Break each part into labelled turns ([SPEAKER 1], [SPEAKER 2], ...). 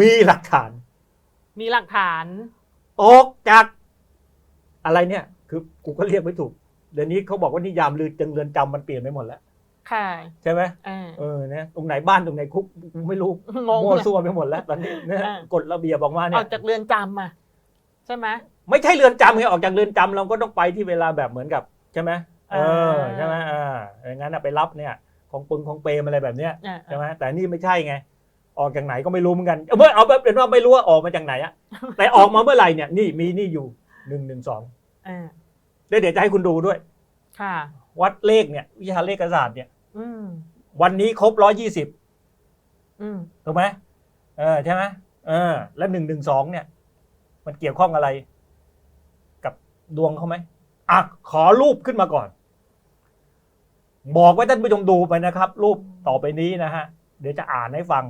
[SPEAKER 1] มีหลักฐาน
[SPEAKER 2] มีหลักฐาน
[SPEAKER 1] ออกจากอะไรเนี่ย คือกูก็เรียกไม่ถูก เดี๋ยวนี้เขาบอกว่านิยามลือจังเรือนจำมันเปลี่ยนไปหมดแล้ว
[SPEAKER 2] ค่ะ
[SPEAKER 1] ใช่ไหม
[SPEAKER 2] อ่า
[SPEAKER 1] เออเนี่ยตรงไหนบ้านตรงไหนคุกกูไม่รู้
[SPEAKER 2] งง
[SPEAKER 1] มั่ว
[SPEAKER 2] เลย
[SPEAKER 1] ซั่วไปหมดแล้ว ตอนนี้เนี่ย
[SPEAKER 2] อ่า
[SPEAKER 1] กฎระเบียบออกมา
[SPEAKER 2] อ
[SPEAKER 1] เนี่
[SPEAKER 2] อยกจากเรือนจำอะใช่ไหม
[SPEAKER 1] ไม่ใช่เรือนจำไงออกจากเรือนจำเราก็ต้องไปที่เวลาแบบเหมือนกับ ใช่ไหมเออ
[SPEAKER 2] อ่า
[SPEAKER 1] ใช่ไหมอ่าอย่างนั้นน่ะไปรับเนี่ย ของปึงของเปรมอะไรแบบเนี้ย
[SPEAKER 2] อ่า
[SPEAKER 1] ใช่ไหมแต่นี่ไม่ใช่ไง ออกจากไหนก็ไม่รู้เหมือนกันเมื่อเอาแบบเป็นว่าไม่รู้ว่าออกมาจากไหนอะแต่ออกมาเมื่อไหร่เนี่ยนี่มีนี่อยู่หนึ่งหนึ่งสอง
[SPEAKER 2] อ่า
[SPEAKER 1] เดี๋ยวจะให้คุณดูด้วย
[SPEAKER 2] ค่ะ
[SPEAKER 1] วัดเลขเนี่ย วิชาเลขศาสตร์เนี่ย
[SPEAKER 2] อืม
[SPEAKER 1] วันนี้ครบร้อยี่สิบ
[SPEAKER 2] อืม
[SPEAKER 1] ถูกไหมเออใช่ไหมเออ แล้วหนึ่งหนึ่งสองเนี่ย มันเกี่ยวข้องอะไร กับดวงเขาไหมอะขอรูปขึ้นมาก่อน บอกไว้ท่านผู้ชมดูไปนะครับ รูปต่อไปนี้นะฮะ เดี๋ยวจะอ่านให้ฟัง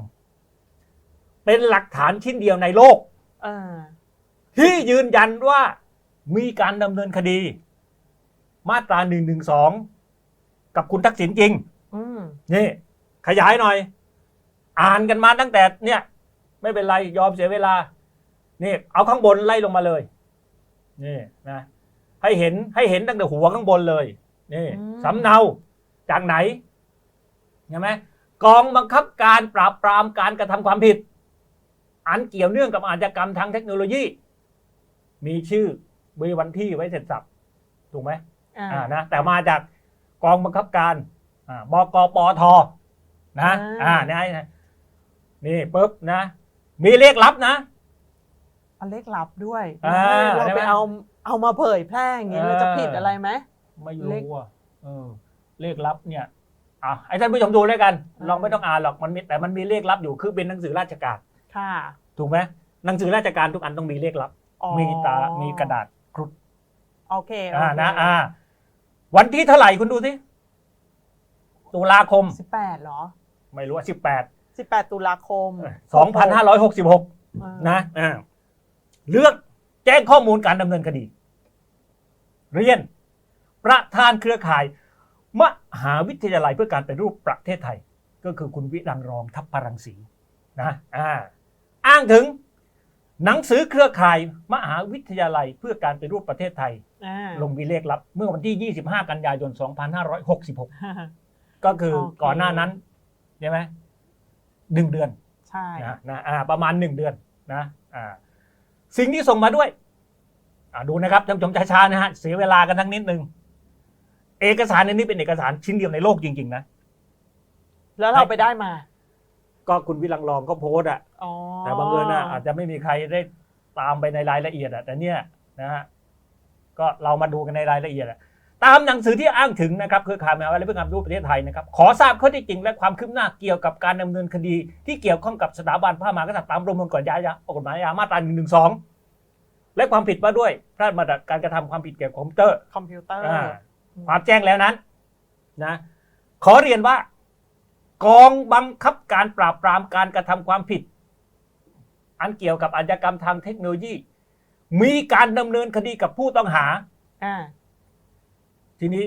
[SPEAKER 1] เป็นหลักฐานชิ้นเดียวในโลก
[SPEAKER 2] อ่า
[SPEAKER 1] ที่ยืนยันว่ามีการดำเนินคดี มาตราหนึ่งหนึ่งสองกับคุณทักษิณจริง
[SPEAKER 2] อืม
[SPEAKER 1] นี่ ขยายหน่อย อ่านกันมาตั้งแต่เนี่ย ไม่เป็นไรยอมเสียเวลา นี่ เอาข้างบนไล่ลงมาเลย นี่นะให้เห็นให้เห็นตั้งแต่หัวข้างบนเลย นี่สำเนาจากไหนใช่ไหมกองบังคับการปราบปรามการกระทำความผิด อันเกี่ยวเนื่องกับอาชญากรรมทางเทคโนโลยี มีชื่อมีวันที่ไว้เสร็จสับถูกไหม
[SPEAKER 2] อ่า
[SPEAKER 1] อ่านะแต่มาจากกองบังคับการอ่าบกปทนะ
[SPEAKER 2] อ่า
[SPEAKER 1] อ่านี่นะนี่ปุ๊บนะ มีเลขลับนะ
[SPEAKER 2] เอาเลขลับด้วย
[SPEAKER 1] อ่า
[SPEAKER 2] เรา
[SPEAKER 1] ใช่ไหม
[SPEAKER 2] ไปเอาเอามาเผยแพร่อย่างเงี้ย
[SPEAKER 1] เออ
[SPEAKER 2] เราจะผิดอะไรไหม
[SPEAKER 1] ไม่
[SPEAKER 2] เลข
[SPEAKER 1] รู้อะเออเลขลับเนี่ยอะให้ท่านผู้ชมดูแล้วกัน
[SPEAKER 2] อ่า
[SPEAKER 1] ลองไม่ต้องอ่านหรอกมันมีแต่มันมีเลขลับอยู่คือเป็นหนังสือราชการ
[SPEAKER 2] ค่ะ
[SPEAKER 1] ถูกไหมหนังสือราชการทุกอันต้องมีเลขลับ
[SPEAKER 2] อ๋อ
[SPEAKER 1] มีตา มีกระดาษครุฑ
[SPEAKER 2] โอเคโอ
[SPEAKER 1] อ่า
[SPEAKER 2] เค
[SPEAKER 1] นะอ่า วันที่เท่าไหร่คุณดูสิตุลาคม
[SPEAKER 2] สิบแปดเหรอ
[SPEAKER 1] ไม่รู้ว่าสิบแปด
[SPEAKER 2] สิบแปดตุลาคม
[SPEAKER 1] สองพันห้าร้อยหกสิบหก
[SPEAKER 2] อ่า
[SPEAKER 1] นะอ่าเลือกแจ้งข้อมูลการดำเนินคดี เรียน ประธานเครือข่าย มหาวิทยาลัยเพื่อการเป็นรูปประเทศไทย ก็คือคุณวิรังรองทัพพรังสีนะอ่า อ้างถึง หนังสือเครือข่ายมหาวิทยาลัยเพื่อการเป็นรูปประเทศไทย
[SPEAKER 2] อ่า
[SPEAKER 1] ลงมีเลขลับ เมื่อวันที่ 25 กันยายน 2566ก็คือ
[SPEAKER 2] โอเค
[SPEAKER 1] ก่อนหน้านั้นใช่ไหมหนึ่งเดือน
[SPEAKER 2] ใช่
[SPEAKER 1] นะนะอ่าประมาณหนึ่งเดือนนะอ่าสิ่งที่ส่งมาด้วยอ่าดูนะครับท่านผู้ชมช้าๆนะฮะเสียเวลากันทั้งนิดนึง เอกสารในนี้เป็นเอกสารชิ้นเดียวในโลกจริง ๆ นะ
[SPEAKER 2] แล้วเราไปได้มา
[SPEAKER 1] ก็คุณวิรังรองก็โพสต์อะ
[SPEAKER 2] อ๋อ
[SPEAKER 1] แต่บางเอิญนะอาจจะไม่มีใครได้ตามไปในรายละเอียดอะแต่เนี่ยนะฮะก็เรามาดูกันในรายละเอียดอะตามหนังสือที่อ้างถึงนะครับเครือข่ายมหาวิทยาลัยเพื่อการรู้ประเทศไทยนะครับขอทราบข้อเท็จจริงและความคืบหน้าเกี่ยวกับการดำเนินคดี ที่เกี่ยวข้องกับสถาบันพระมหากษัตริย์ตามประมวลกฎหมายอาญากฎหมายอาญามาตรา1นึและความผิดว่าด้วยพระราชบัญญัติการกระทำความผิดเกี่ยวกับคอมพิวเตอร์
[SPEAKER 2] คอมพิวเตอร์
[SPEAKER 1] อ่าความแจ้งแล้วนั้นนะขอเรียนว่า กองบังคับการปราบปรามการกระทำความผิด อันเกี่ยวกับอาชญากรรมทางเทคโนโลยี มีการดำเนินคดีกับผู้ต้องหา
[SPEAKER 2] อ่า
[SPEAKER 1] ทีนี้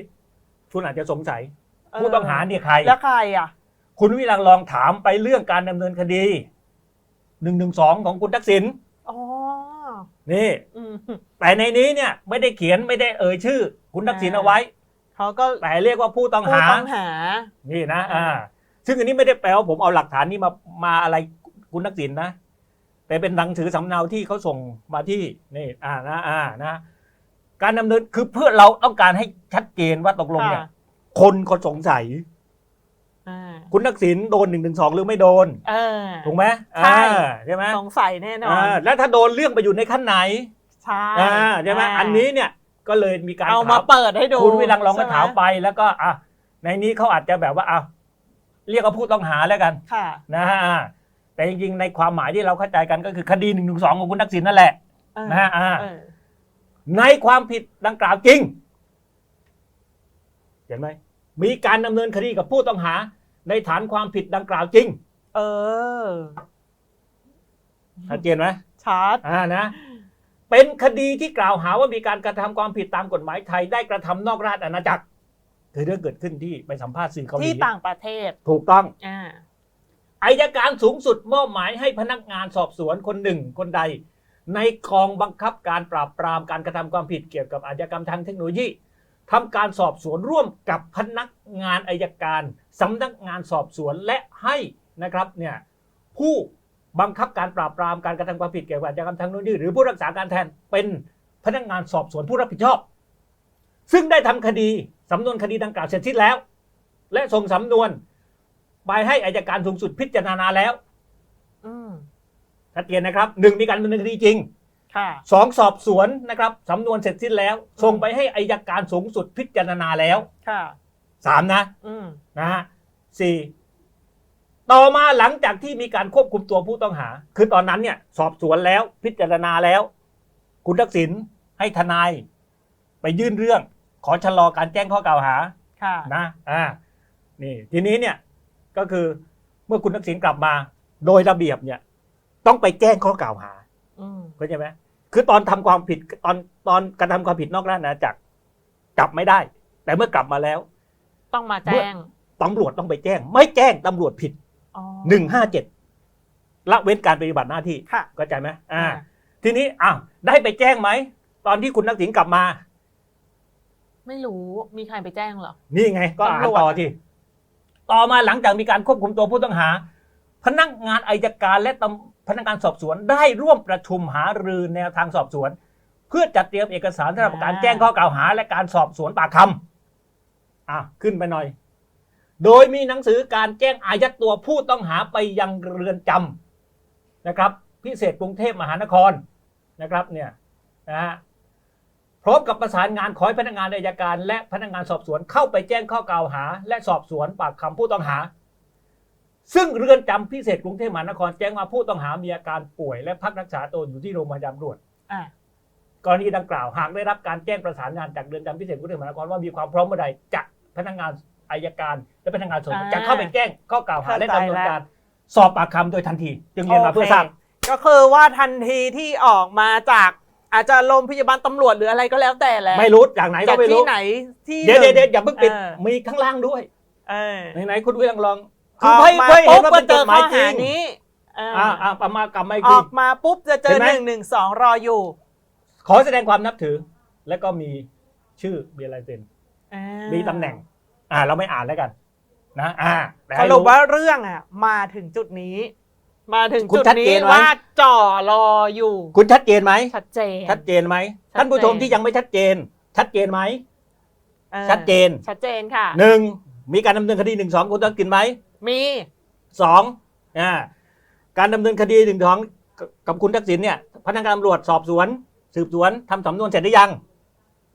[SPEAKER 1] คุณอาจจะสงสัย
[SPEAKER 2] เออ
[SPEAKER 1] ผู้ต้องหาเนี่ยใคร
[SPEAKER 2] แล้วใครอะ
[SPEAKER 1] คุณวิรังลองถามไปเรื่องการดำเนินคดีหนึ่งหนึ่งสองของคุณทักษิณ
[SPEAKER 2] อ๋อ
[SPEAKER 1] นี่
[SPEAKER 2] อืม
[SPEAKER 1] แต่ในนี้เนี่ย ไม่ได้เขียนไม่ได้เอ่ยชื่อ คุณทักษิณ
[SPEAKER 2] อ่า
[SPEAKER 1] เอาไว้
[SPEAKER 2] เขาก็
[SPEAKER 1] แต่เรียกว่าผู้ต้อง
[SPEAKER 2] ผู้
[SPEAKER 1] หา
[SPEAKER 2] ต้องหา
[SPEAKER 1] นี่นะ อ่า ซึ่งอันนี้ไม่ได้แปลว่าผมเอาหลักฐานนี้มามาอะไรคุณทักษิณนะแต่เป็นหนังสือสำเนาที่เขาส่งมาที่นี่อ่านะอ่านะ การดำเนินคือเพื่อเราต้องการให้ชัดเจนว่าตกลงเนี่ย
[SPEAKER 2] ค่ะ
[SPEAKER 1] คนก็สงสัย
[SPEAKER 2] อ่า
[SPEAKER 1] คุณทักษิณโดนหนึ่งถึงสองหรือไม่โดน
[SPEAKER 2] เออ
[SPEAKER 1] ถูกไหม
[SPEAKER 2] ใช่
[SPEAKER 1] อ่าใช่ไหม
[SPEAKER 2] สงสัยแน่นอน
[SPEAKER 1] อ่าแล้วถ้าโดนเรื่องไปอยู่ในขั้นไหน
[SPEAKER 2] ใช่
[SPEAKER 1] อ่าใช่ไหมาอันนี้เนี่ยก็เลยมีการ
[SPEAKER 2] เอามา
[SPEAKER 1] ถ
[SPEAKER 2] เปิดให้ดู
[SPEAKER 1] คุณวิรังลองก็
[SPEAKER 2] ใช่ไห
[SPEAKER 1] ถามไปแล้วก็อะในนี้เขาอาจจะแบบว่าอะ เรียกว่าผู้ต้องหาแล้วกัน
[SPEAKER 2] ค่ะ
[SPEAKER 1] นะฮะอ่าแต่จริงๆ ในความหมายที่เราเข้าใจกันก็คือคดีหนึ่งหนึ่งสองของคุณทักษิณนั่นแหละ
[SPEAKER 2] เออ
[SPEAKER 1] นะฮะอ่า
[SPEAKER 2] เออ
[SPEAKER 1] ในความผิดดังกล่าวจริง เห็นไหมมีการดำเนินคดีกับผู้ต้องหา ในฐานความผิดดังกล่าวจริง
[SPEAKER 2] เออ
[SPEAKER 1] ชัดเจนไหม
[SPEAKER 2] ชัด
[SPEAKER 1] อ่านะเป็นคดีที่กล่าวหาว่ามีการกระทำความผิดตามกฎหมายไทยได้กระทำนอกราชอาณาจักร คือเรื่องเกิดขึ้นที่ไปสัมภาษณ์สื่อเกาหลี
[SPEAKER 2] ที่ต่างประเทศ
[SPEAKER 1] ถูกต้อง
[SPEAKER 2] อ่า
[SPEAKER 1] อายการสูงสุดมอบหมายให้พนักงานสอบสวนคนหนึ่งคนใด ในกองบังคับการปราบปรามการกระทำความผิดเกี่ยวกับอาชญากรรมทางเทคโนโลยีทำการสอบสวนร่วมกับพนักงานอายการสำนักงานสอบสวนและให้นะครับเนี่ยผู้บังคับการปราบปรามการกระทำความผิดเกี่ยวกับอาชญากรรมทางเทคโนโลยีหรือผู้รักษาการแทนเป็นพนักงานสอบสวนผู้รับผิดชอบ ซึ่งได้ทำคดี สำนวนคดีดังกล่าวเสร็จสิ้นแล้ว และส่งสำนวนไปให้อายการสูงสุดพิจารณาแล้ว
[SPEAKER 2] อืม
[SPEAKER 1] ชัดเจนนะครับหนึ่งมีการดำเนินคดีจริง
[SPEAKER 2] ค่ะ
[SPEAKER 1] สองสอบสวนนะครับสำนวนเสร็จสิ้นแล้ว ส่งไปให้อายการสูงสุดพิจารณาแล้ว
[SPEAKER 2] ค่ะ
[SPEAKER 1] สามนะ
[SPEAKER 2] อืม
[SPEAKER 1] นะฮะสี่ต่อมาหลังจากที่มีการควบคุมตัวผู้ต้องหา คือตอนนั้นเนี่ย สอบสวนแล้วพิจารณาแล้ว คุณทักษิณให้ทนาย ไปยื่นเรื่อง ขอชะลอการแจ้งข้อกล่าวหา
[SPEAKER 2] ค่ะ
[SPEAKER 1] นะอ่านี่ทีนี้เนี่ยก็คือเมื่อคุณทักษิณกลับมา โดยระเบียบเนี่ย ต้องไปแจ้งข้อกล่าวหา
[SPEAKER 2] อืม
[SPEAKER 1] เข้าใจไหมคือตอนทำความผิดตอนตอนกระทำความผิดนอกราชอาณาจักรจับไม่ได้ แต่เมื่อกลับมาแล้ว
[SPEAKER 2] ต้องมาแจ้ง
[SPEAKER 1] ตำรวจต้องไปแจ้ง ไม่แจ้งตำรวจผิด
[SPEAKER 2] อ๋อ
[SPEAKER 1] หนึ่งห้าเจ็ดละเว้นการปฏิบัติหน้าที่
[SPEAKER 2] ค่ะ
[SPEAKER 1] เข้าใจไหมอ่า
[SPEAKER 2] อ่า
[SPEAKER 1] ทีนี้อ้าวได้ไปแจ้งไหม ตอนที่คุณทักษิณกลับมา
[SPEAKER 2] ไม่รู้มีใครไปแจ้งเหรอ
[SPEAKER 1] นี่ไงก็อ่าน
[SPEAKER 2] ตำรวจ
[SPEAKER 1] ต่อที่ต่อมาหลังจากมีการควบคุมตัวผู้ต้องหา พนักงานอายการและตำพนักงานสอบสวนได้ร่วมประชุมหารือแนวทางสอบสวน เพื่อจัดเตรียมเอกสารสำหรับการแจ้งข้อกล่าวหา และการสอบสวนปากคำอะขึ้นไปหน่อย โดยมีหนังสือการแจ้งอายัดตัวผู้ต้องหาไปยังเรือนจำนะครับ พิเศษกรุงเทพมหานครนะครับเนี่ยนะฮะ พร้อมกับประสานงานขอให้พนักงานอายการ และพนักงานสอบสวนเข้าไปแจ้งข้อกล่าวหา และสอบสวนปากคำผู้ต้องหา ซึ่งเรือนจำพิเศษกรุงเทพมหานครแจ้งว่าผู้ต้องหามีอาการป่วย และพักรักษาตัวอยู่ที่โรงพยาบาลตำรวจ
[SPEAKER 2] อ่า
[SPEAKER 1] กรณีดังกล่าวหากได้รับการแจ้งประสานงานจากเรือนจำพิเศษกรุงเทพมหานครว่ามีความพร้อมเมื่อใดจะพนักงานอายการและพนักงานสอบสวน
[SPEAKER 2] อ่า
[SPEAKER 1] จะเข้าไปแจ้งข้อกล่าวหา
[SPEAKER 2] เข้าใจ
[SPEAKER 1] และดำเนินการสอบปากคำโดยทันที จึงเรียนมา
[SPEAKER 2] โอเค
[SPEAKER 1] เพื่อทราบ
[SPEAKER 2] ก็คือว่าทันทีที่ออกมาจาก อาจจะโรงพยาบาลตำรวจหรืออะไรก็แล้วแต่แหละ
[SPEAKER 1] ไม่รู้จากไหนก็
[SPEAKER 2] จาก
[SPEAKER 1] ไม่
[SPEAKER 2] ที่
[SPEAKER 1] รู้
[SPEAKER 2] ไหนที่
[SPEAKER 1] เดี๋ยว
[SPEAKER 2] หนึ่ง
[SPEAKER 1] เดี๋ยวอย่าเพิ่งปิด
[SPEAKER 2] เออ
[SPEAKER 1] มีข้างล่างด้วย
[SPEAKER 2] เออ
[SPEAKER 1] ไหนๆคุณวิลังลอง
[SPEAKER 2] ออก
[SPEAKER 1] เฮ้ย
[SPEAKER 2] มา
[SPEAKER 1] เฮ้ยเห็
[SPEAKER 2] ปุ๊
[SPEAKER 1] น
[SPEAKER 2] บ
[SPEAKER 1] ว่า
[SPEAKER 2] ก็
[SPEAKER 1] เป็น
[SPEAKER 2] เจ
[SPEAKER 1] จ
[SPEAKER 2] อ
[SPEAKER 1] ดห
[SPEAKER 2] ข้
[SPEAKER 1] มา
[SPEAKER 2] อย
[SPEAKER 1] จริ
[SPEAKER 2] หางนี้อ่า
[SPEAKER 1] อ่าอ่าประมาณกลับมาอีก
[SPEAKER 2] อ
[SPEAKER 1] ที
[SPEAKER 2] อกมาปุ๊บจะเจ
[SPEAKER 1] เห็
[SPEAKER 2] อน
[SPEAKER 1] ไหม
[SPEAKER 2] หนึ่งหนึ่งสองรออยู่
[SPEAKER 1] ขอแสดงความนับถือ แล้วก็มีชื่อมีอะไรเซ็น
[SPEAKER 2] อ่า
[SPEAKER 1] มีตำแหน่ง อ่าเราไม่อ่านแล้วกัน นะ อ่าแต่
[SPEAKER 2] ส
[SPEAKER 1] ให้
[SPEAKER 2] รุปว่าเรื่องอะมาถึงจุดนี้ มาถึง
[SPEAKER 1] คุณ
[SPEAKER 2] จุด
[SPEAKER 1] ชัดเจ
[SPEAKER 2] นี้
[SPEAKER 1] นไหม
[SPEAKER 2] ว่าจ่อรออยู่
[SPEAKER 1] คุณชัดเจนไหม
[SPEAKER 2] ชัดเจน
[SPEAKER 1] ชัดเจนไหม
[SPEAKER 2] ชัดเจน
[SPEAKER 1] ท่านผู้ชมที่ยังไม่ชัดเจน ชัดเจนไหม
[SPEAKER 2] ออ
[SPEAKER 1] ชัดเจน
[SPEAKER 2] ชัดเจนค่ะ
[SPEAKER 1] หนึ่งมีการดำเนินคดีหนึ่งสองคุณต้องกินไหม
[SPEAKER 2] มี
[SPEAKER 1] สองอ่าการดำเนินคดีหนึ่งสองกับคุณทักษิณเนี่ยพนักงานตำรวจสอบสวน สืบสวนทำสำนวนเสร็จหรือยัง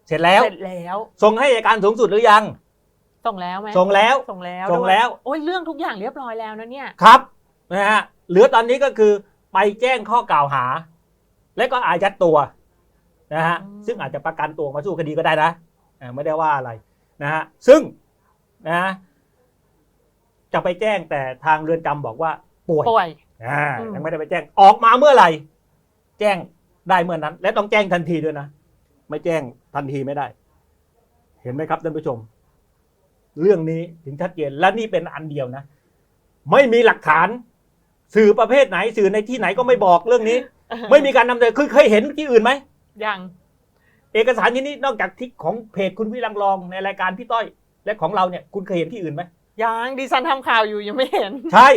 [SPEAKER 1] เสร็จแล้ว
[SPEAKER 2] เสร็จแล้ว
[SPEAKER 1] ส่งให้อัยการสูงสุดหรือยัง
[SPEAKER 2] ส่งแล้วไหม
[SPEAKER 1] ส่งแล้ว
[SPEAKER 2] ส่งแล้ว
[SPEAKER 1] ส่ง
[SPEAKER 2] ด้วย
[SPEAKER 1] แล้ว
[SPEAKER 2] โอ้ยเรื่องทุกอย่างเรียบร้อยแล้วนะเนี่ย
[SPEAKER 1] ครับนะฮะ เหลือตอนนี้ก็คือไปแจ้งข้อกล่าวหา และก็อายัดตัวนะฮะ
[SPEAKER 2] อืม
[SPEAKER 1] ซึ่งอาจจะประกันตัวมาสู้คดีก็ได้นะอ่าไม่ได้ว่าอะไรนะฮะซึ่งนะจะไปแจ้งแต่ทางเรือนจำบอกว่าป่วย
[SPEAKER 2] ป่วย
[SPEAKER 1] อ่า
[SPEAKER 2] อืม
[SPEAKER 1] ยังไม่ได้ไปแจ้งออกมาเมื่อไหร่ แจ้งได้เมื่อนั้น และต้องแจ้งทันทีด้วยนะไม่แจ้งทันทีไม่ได้ เห็นไหมครับท่านผู้ชม เรื่องนี้ถึงชัดเจนและนี่เป็นอันเดียวนะ ไม่มีหลักฐาน สื่อประเภทไหนสื่อในที่ไหนก็ไม่บอกเรื่องนี้ ไม่มีการนำเสนอคือเคยเห็นที่อื่นไหม
[SPEAKER 2] ยัง
[SPEAKER 1] เอกสารที่นี้นอกจากที่ของเพจคุณวิรังรองในรายการพี่ต้อย และของเราเนี่ยคุณเคยเห็นที่อื่นไหม
[SPEAKER 2] ยังดิฉันทำข่าวอยู่ยังไม่เห็น
[SPEAKER 1] ใช่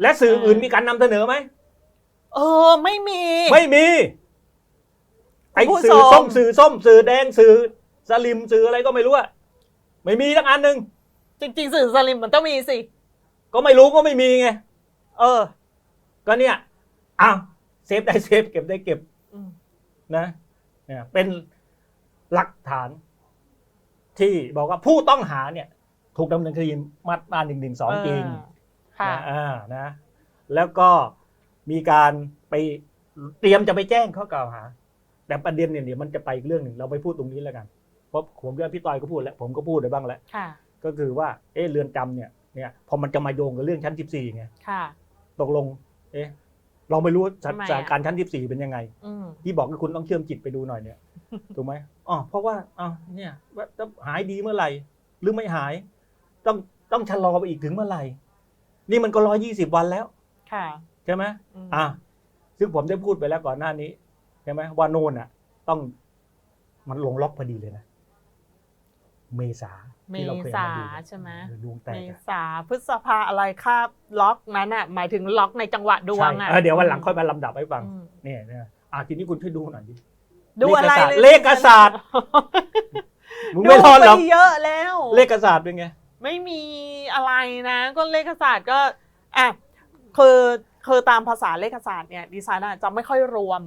[SPEAKER 1] และสื่ออื่นมีการนำเสนอไหม
[SPEAKER 2] เออ ไม่มี
[SPEAKER 1] ไม่มีไอ้
[SPEAKER 2] คุณผู้
[SPEAKER 1] สื่อ
[SPEAKER 2] ชม
[SPEAKER 1] ส้มสื่อส้มสื่อแดงสื่อสลิมสื่ออะไรก็ไม่รู้อะไม่มีทั้งอันหนึ่ง
[SPEAKER 2] จริง ๆ สื่อสลิมมันต้องมีสิ
[SPEAKER 1] ก็ไม่รู้ก็ไม่มีไง
[SPEAKER 2] เออ
[SPEAKER 1] ก็เนี่ยอ้าวเซฟได้เซฟเก็บได้เก็บ
[SPEAKER 2] อืม
[SPEAKER 1] นะเนี่ยเป็นหลักฐาน ที่บอกว่าผู้ต้องหาเนี่ย ถูกดำเนินคดีมาตราหนึ่งหนึ่งสองจริง
[SPEAKER 2] ค่ะ
[SPEAKER 1] นะอ่านะ แล้วก็มีการไปเตรียมจะไปแจ้งข้อกล่าวหา แต่ประเด็นเนี่ยเดี๋ยวมันจะไปอีกเรื่องหนึ่งเราไปพูดตรงนี้แล้วกันเพราะผมกับพี่ต้อยก็พูดแล้ว ผมก็พูดไปบ้างแล้ว
[SPEAKER 2] ค่ะ
[SPEAKER 1] ก็คือว่าเอ๊ะเรือนจำเนี่ยเนี่ยพอมันจะมาโยงกับเรื่องชั้น 14ไง
[SPEAKER 2] ค่ะ
[SPEAKER 1] ตกลง เอ๊ะเราไม่รู้ส
[SPEAKER 2] ทำไมอะ
[SPEAKER 1] ถานการณ์ชั้น14เป็นยังไง
[SPEAKER 2] อืม
[SPEAKER 1] ที่บอกว่าคุณต้องเชื่อมจิตไปดูหน่อยเนี่ย ถูกไหมอ๋อเพราะว่าอ๋อเนี่ยว่าจะหายดีเมื่อไหร่ หรือไม่หาย ต้องต้องชะลอไปอีกถึงเมื่อไหร่ นี่มันก็ร้อยี่สิบวันแล้ว
[SPEAKER 2] ค่ะ
[SPEAKER 1] ใช่ไหม
[SPEAKER 2] ม
[SPEAKER 1] อะซึ่งผมได้พูดไปแล้วก่อนหน้านี้ใช่ไหมว่าโน่นอะ ต้องมันลงล็อกพอดีเลยนะ เมษา
[SPEAKER 2] เม
[SPEAKER 1] ที่เราเคย
[SPEAKER 2] ษา
[SPEAKER 1] มาดู
[SPEAKER 2] ใช่ไหม
[SPEAKER 1] เออดวงแต
[SPEAKER 2] เม
[SPEAKER 1] กอะ
[SPEAKER 2] ษาพฤษภาอะไรคาบล็อกนั้นอะ หมายถึงล็อกในจังหวะดวง
[SPEAKER 1] ใช่
[SPEAKER 2] อะ
[SPEAKER 1] เออเดี๋ยววันหลังค่อยมาลำดับให้ฟัง
[SPEAKER 2] อืม
[SPEAKER 1] เนี่ยเนี่ยอะทีนี้คุณช่วยดูหน่อยดิ
[SPEAKER 2] ดูอะไร
[SPEAKER 1] เลขศาสตร์ มึงไม่รอดหรอก
[SPEAKER 2] ดูปเยอะแล้ว
[SPEAKER 1] เลขศาสตร์เป็นไง
[SPEAKER 2] ไม่มีอะไรนะ ก็เลขศาสตร์ก็อะคือคือตามภาษาเลขศาสตร์เนี่ยดิฉันอะจะไม่ค่อยรวม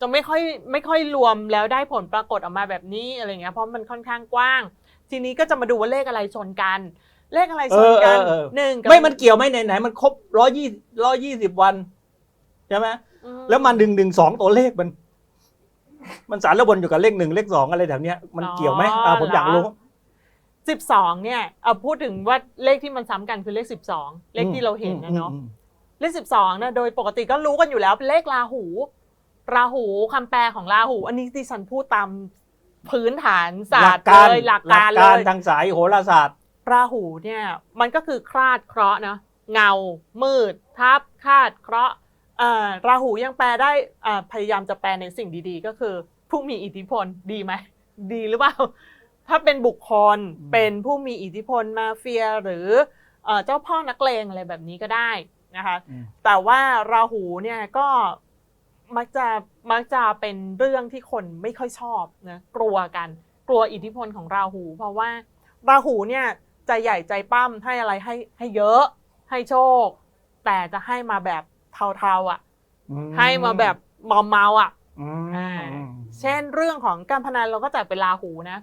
[SPEAKER 2] จะไม่ค่อยไม่ค่อยรวมแล้วได้ผลปรากฏออกมาแบบนี้อะไรเงี้ยเพราะมันค่อนข้างกว้าง ทีนี้ก็จะมาดูว่าเลขอะไรชนกัน เลขอะไรชนกัน
[SPEAKER 1] เออเออเออ
[SPEAKER 2] หนึ่งกับ
[SPEAKER 1] ไม่มันเกี่ยวไหมไหนไหนๆมันครบร้อยี่ร้อยี่สิบวันใช่ไหม
[SPEAKER 2] อื
[SPEAKER 1] แล้วมันดึงดึงสองตัวเลขมัน มันสารระวนอยู่กับเลขหนึ่งเลขสองอะไรแถวเนี้ยมันเกี่ยวไหมอ่าผมอยากรู้
[SPEAKER 2] สิบสองเนี่ยเอาพูดถึงว่าเลขที่มันซ้ำกันคือเลขสิบสองเลขที่เราเห็นนะเนาะ
[SPEAKER 1] อืม
[SPEAKER 2] เลขสิบสองนะโดยปกติก็รู้กันอยู่แล้วเป็นเลขราหู ราหูคำแปลของราหู อันนี้ที่ฉันพูดตาม พื้นฐานศา
[SPEAKER 1] ห
[SPEAKER 2] ส
[SPEAKER 1] ลั
[SPEAKER 2] ต
[SPEAKER 1] ก
[SPEAKER 2] ร์
[SPEAKER 1] การ
[SPEAKER 2] เลยหลักการ
[SPEAKER 1] ห
[SPEAKER 2] เล
[SPEAKER 1] ลักการ
[SPEAKER 2] ย
[SPEAKER 1] ทางสายโหราศาสตร์
[SPEAKER 2] ราหูเนี่ยมันก็คือคลาดเคราะห์นะเงา มืด ทับคาดเคราะห์เอ่อราหูยังแปลได้อ่าพยายามจะแปลในสิ่งดีๆ ก็คือ ผู้มีอิทธิพลดีไหมดีหรือเปล่า ถ้าเป็นบุคคล
[SPEAKER 1] อืม
[SPEAKER 2] เป็นผู้มีอิทธิพลมาเฟียหรือเอ่อเจ้าพ่อนักเลงอะไรแบบนี้ก็ได้นะคะ
[SPEAKER 1] อืม
[SPEAKER 2] แต่ว่าราหูเนี่ยก็ มักจะมักจะเป็นเรื่องที่คนไม่ค่อยชอบนะกลัวกันกลัวอิทธิพลของราหู เพราะว่าราหูเนี่ยใจใหญ่ใจปั้มให้อะไรให้ให้เยอะ ให้โชค แต่จะให้มาแบบเทาๆอะ
[SPEAKER 1] อืม
[SPEAKER 2] ให้มาแบบมอมเมาอะ
[SPEAKER 1] อืม
[SPEAKER 2] อ่าเช่นเรื่องของการพนันเราก็จัดเป็นราหูนะ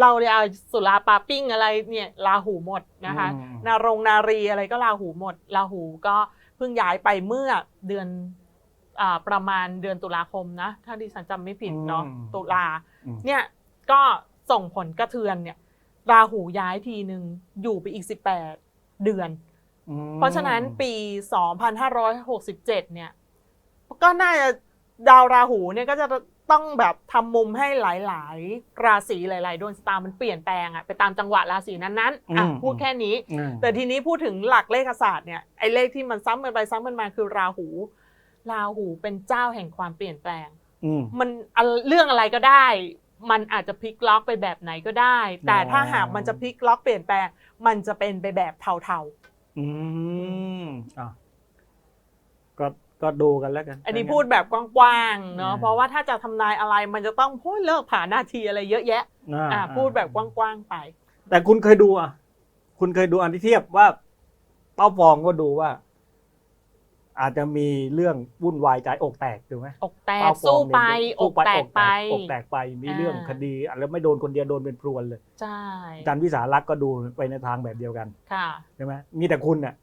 [SPEAKER 2] เราเนี่ยเอาสุราปาปิ้งอะไรเนี่ยราหูหมดนะคะ
[SPEAKER 1] อืม
[SPEAKER 2] นารงนารีอะไรก็ราหูหมดราหูก็เพิ่งย้ายไปเมื่อเดือนอ่า ประมาณเดือนตุลาคมนะ ถ้าดิฉันจำไม่ผิดเนาะ
[SPEAKER 1] อืม
[SPEAKER 2] ตุลา
[SPEAKER 1] อืม
[SPEAKER 2] เนี่ยก็ส่งผลกระเทือนเนี่ยราหูย้ายทีหนึ่งอยู่ไปอีก 18 เดือน
[SPEAKER 1] อืม
[SPEAKER 2] เพราะฉะนั้นปี 2567 เนี่ย ก็น่าจะดาวราหูเนี่ยก็จะต้องแบบทำมุมให้หลาย ๆ ราศีหลาย ๆ ดวงชะตามันเปลี่ยนแปลงอะไปตามจังหวะราศีนั้นๆอะพูดแค่นี้
[SPEAKER 1] อืม
[SPEAKER 2] แต่ทีนี้พูดถึงหลักเลขศาสตร์เนี่ยไอ้เลขที่มันซ้ำกันไปซ้ำกันมาคือราหู ราหูเป็นเจ้าแห่งความเปลี่ยนแปลง
[SPEAKER 1] อืม
[SPEAKER 2] มันอะเรื่องอะไรก็ได้ มันอาจจะพลิกล็อกไปแบบไหนก็ได้ แต่ถ้าหากมันจะพลิกล็อกเปลี่ยนแปลง มันจะเป็นไปแบบเทา
[SPEAKER 1] อืมอะก็ก็ดูกันแล้วกัน
[SPEAKER 2] ๆ อันนี้พูดแบบกว้างๆเนาะ
[SPEAKER 1] อืม
[SPEAKER 2] เพราะว่าถ้าจะทำนายอะไรมันจะต้องพูดเลิกผ่านหน้าทีอะไรเยอะแยะ
[SPEAKER 1] อ่า
[SPEAKER 2] อะพูดแบบกว้างๆไป
[SPEAKER 1] แต่คุณเคยดูอะ คุณเคยดูอันที่เทียบว่าเป้าฟองก็ดูว่า อาจจะมีเรื่องวุ่นวายใจอกแตกถูกไหม
[SPEAKER 2] อกแตก
[SPEAKER 1] เป้าฟอง
[SPEAKER 2] สู้ไป
[SPEAKER 1] เนี่ย
[SPEAKER 2] อกแตกไป
[SPEAKER 1] อกแตกไปมีเรื่อง
[SPEAKER 2] อ่า
[SPEAKER 1] คดีแล้วไม่โดนคนเดียวโดนเป็นพรวนเลย
[SPEAKER 2] ใช่
[SPEAKER 1] อาจารย์วิสารักษ์ก็ดูไปในทางแบบเดียวกัน
[SPEAKER 2] ค่ะ
[SPEAKER 1] ใช่ไหมมีแต่คุณน่ะ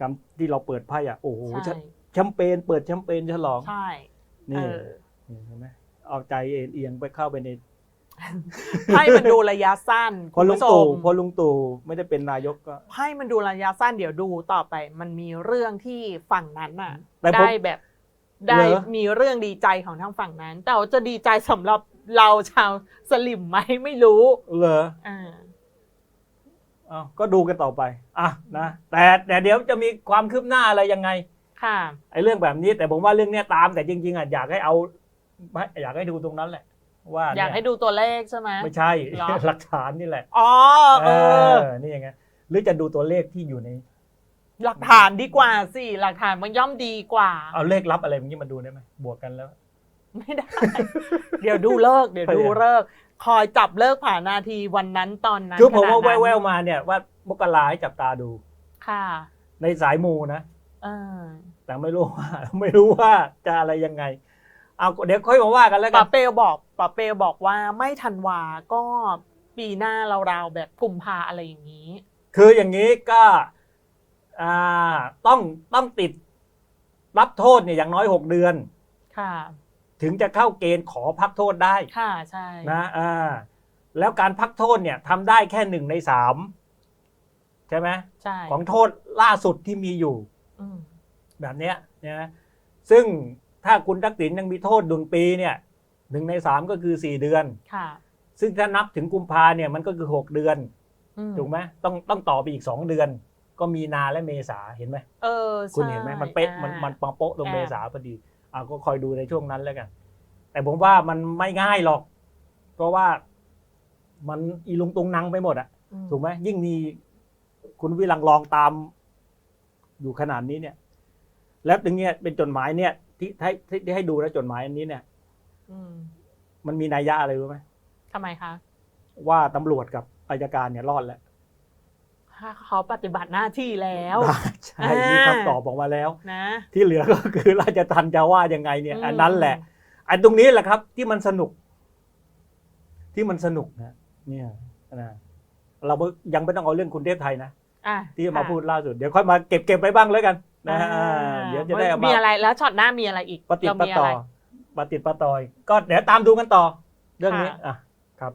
[SPEAKER 1] จำที่เราเปิดไพ่อะโอ้โห
[SPEAKER 2] ใช่
[SPEAKER 1] แชมเปญเปิดแชมเปญฉลอง
[SPEAKER 2] ใช่
[SPEAKER 1] นี่
[SPEAKER 2] เออ
[SPEAKER 1] นี่เห็นไหมเอาใจเอ็นเอียงไปเข้าไปใน
[SPEAKER 2] ให้มันดูระยะสั้น
[SPEAKER 1] พอลุง
[SPEAKER 2] คุณผู้ช
[SPEAKER 1] ตู่
[SPEAKER 2] ม
[SPEAKER 1] พอลุงตู่ไม่ได้เป็นนายกก็
[SPEAKER 2] ให้มันดูระยะสั้นเดี๋ยวดูต่อไป มันมีเรื่องที่ฝั่งนั้นน่ะ
[SPEAKER 1] แต่ผม
[SPEAKER 2] ได้แบบได้
[SPEAKER 1] เหรอ
[SPEAKER 2] มีเรื่องดีใจของทางฝั่งนั้น แต่ว่าจะดีใจสำหรับเราชาวสลิมไหมไม่รู้
[SPEAKER 1] เหรอ
[SPEAKER 2] อ่า
[SPEAKER 1] อ้าวก็ดูกันต่อไปอะนะแต่แต่เดี๋ยวจะมีความคืบหน้าอะไรยังไง
[SPEAKER 2] ค่ะ
[SPEAKER 1] ไอ้เรื่องแบบนี้ แต่ผมว่าเรื่องเนี้ยตามแต่จริงๆอะอยากให้เอาไม่อยากให้ดูตรงนั้นแหละ ว่า
[SPEAKER 2] อยาก
[SPEAKER 1] เนี่
[SPEAKER 2] ให้ดูตัวเลขใช่ไหม
[SPEAKER 1] ไม่ใช่
[SPEAKER 2] เหรอ
[SPEAKER 1] หลักฐานนี่แหละ
[SPEAKER 2] อ๋อเออ
[SPEAKER 1] นี่ยังไงหรือจะดูตัวเลขที่อยู่ใน
[SPEAKER 2] หลักฐานดีกว่าสิหลักฐานมันย่อมดีกว่า
[SPEAKER 1] เอาเลขลับอะไรอย่างนี้มาดูได้ไหมบวกกันแล้ว
[SPEAKER 2] ไม่ได้ เดี๋ยวดูเลิกษ์เดี๋ยวดูเลิกษ์คอยจับเลิกผ่านนาทีวันนั้นตอนนั้น
[SPEAKER 1] คือผมว่า
[SPEAKER 2] ขนาดนั้น
[SPEAKER 1] แววๆมาเนี่ยว่ามกราให้จับตาดู
[SPEAKER 2] ค่ะ
[SPEAKER 1] ในสายมูนะ
[SPEAKER 2] เออ
[SPEAKER 1] แต่ไม่รู้ว่า ไม่รู้ว่าจะอะไรยังไง เอาเดี๋ยวค่อยมาว่ากันแล้วกั
[SPEAKER 2] ป๋าน เปลบอกป๋าเปลบอกว่าไม่ทันวาก็ปีหน้าราวๆแบบกุมภาอะไรอย่างนี้
[SPEAKER 1] คืออย่างนี้ก็อ่าต้องต้องติดรับโทษเนี่ยอย่างน้อยหกเดือน
[SPEAKER 2] ค่ะ
[SPEAKER 1] ถึงจะเข้าเกณฑ์ขอพักโทษได้
[SPEAKER 2] ค่ะใช่
[SPEAKER 1] นะอ่าแล้วการพักโทษเนี่ยทำได้แค่หนึ่งในสามใช่ไหม
[SPEAKER 2] ใช่
[SPEAKER 1] ของโทษล่าสุดที่มีอยู่
[SPEAKER 2] อืม
[SPEAKER 1] แบบเนี้ยนะซึ่ง ถ้าคุณทักษิณยังมีโทษดุลปีเนี่ยหนึ่งในสามก็คือสี่เดือน
[SPEAKER 2] ค่ะ
[SPEAKER 1] ซึ่งถ้านับถึงกุมภาเนี่ยมันก็คือหกเดือน
[SPEAKER 2] อืม
[SPEAKER 1] ถูกไหมต้องต้องต่อไปอีกสองเดือน ก็มีนาและเมษาเห็นไหม
[SPEAKER 2] เออ
[SPEAKER 1] คุณเห็นไหม
[SPEAKER 2] ใช่
[SPEAKER 1] มันเป๊ะมัน
[SPEAKER 2] อ่า
[SPEAKER 1] มันปังโป๊ะตรง
[SPEAKER 2] อ่า
[SPEAKER 1] เมษาพอดีอ่าก็คอยดูในช่วงนั้นแล้วกัน แต่ผมว่ามันไม่ง่ายหรอก เพราะว่ามันอีลุงตุงนังไปหมดอะ
[SPEAKER 2] อืม
[SPEAKER 1] ถูกไหมยิ่งมีคุณวิลังลองตามอยู่ขนาดนี้เนี่ย แล้วตรงเนี้ยเป็นจดหมายเนี่ย ที่ให้ที่ที่ให้ดูนะจดหมายอันนี้เนี่ย
[SPEAKER 2] อืม
[SPEAKER 1] มันมีนัยยะอะไรรู้ไหม
[SPEAKER 2] ทำไมคะ
[SPEAKER 1] ว่าตำรวจกับอายการเนี่ยรอดแล้ว
[SPEAKER 2] ถ้าเขาปฏิบัติหน้าที่แล้ว
[SPEAKER 1] ใช่มีคำตอบออกมาแล้ว
[SPEAKER 2] นะ
[SPEAKER 1] ที่เหลือก็คือราชทันจะว่ายังไงเนี่ย
[SPEAKER 2] อืม
[SPEAKER 1] อันนั้นแหละ อันตรงนี้แหละครับ ที่มันสนุก ที่มันสนุกนะเนี่ยนะเรายังไม่ต้องเอาเรื่องคุณเทพไทยนะ
[SPEAKER 2] อะ
[SPEAKER 1] ที่มา
[SPEAKER 2] ค่ะ
[SPEAKER 1] พูดล่าสุด เดี๋ยวค่อยมาเก็บเก็บไปบ้างแล้วกันนะฮะ
[SPEAKER 2] อ่า
[SPEAKER 1] เดี๋ยวจะได้เอา
[SPEAKER 2] มี
[SPEAKER 1] มา
[SPEAKER 2] อะไรแล้วช็อตหน้ามีอะไรอีก
[SPEAKER 1] ปฏิด
[SPEAKER 2] เรา
[SPEAKER 1] ปะ
[SPEAKER 2] มี
[SPEAKER 1] ต่
[SPEAKER 2] อะ
[SPEAKER 1] อ
[SPEAKER 2] ไร
[SPEAKER 1] ปฏิดปะต่อยก็เดี๋ยวตามดูกันต่อ เรื่องนี้
[SPEAKER 2] ค่ะ
[SPEAKER 1] อะครับ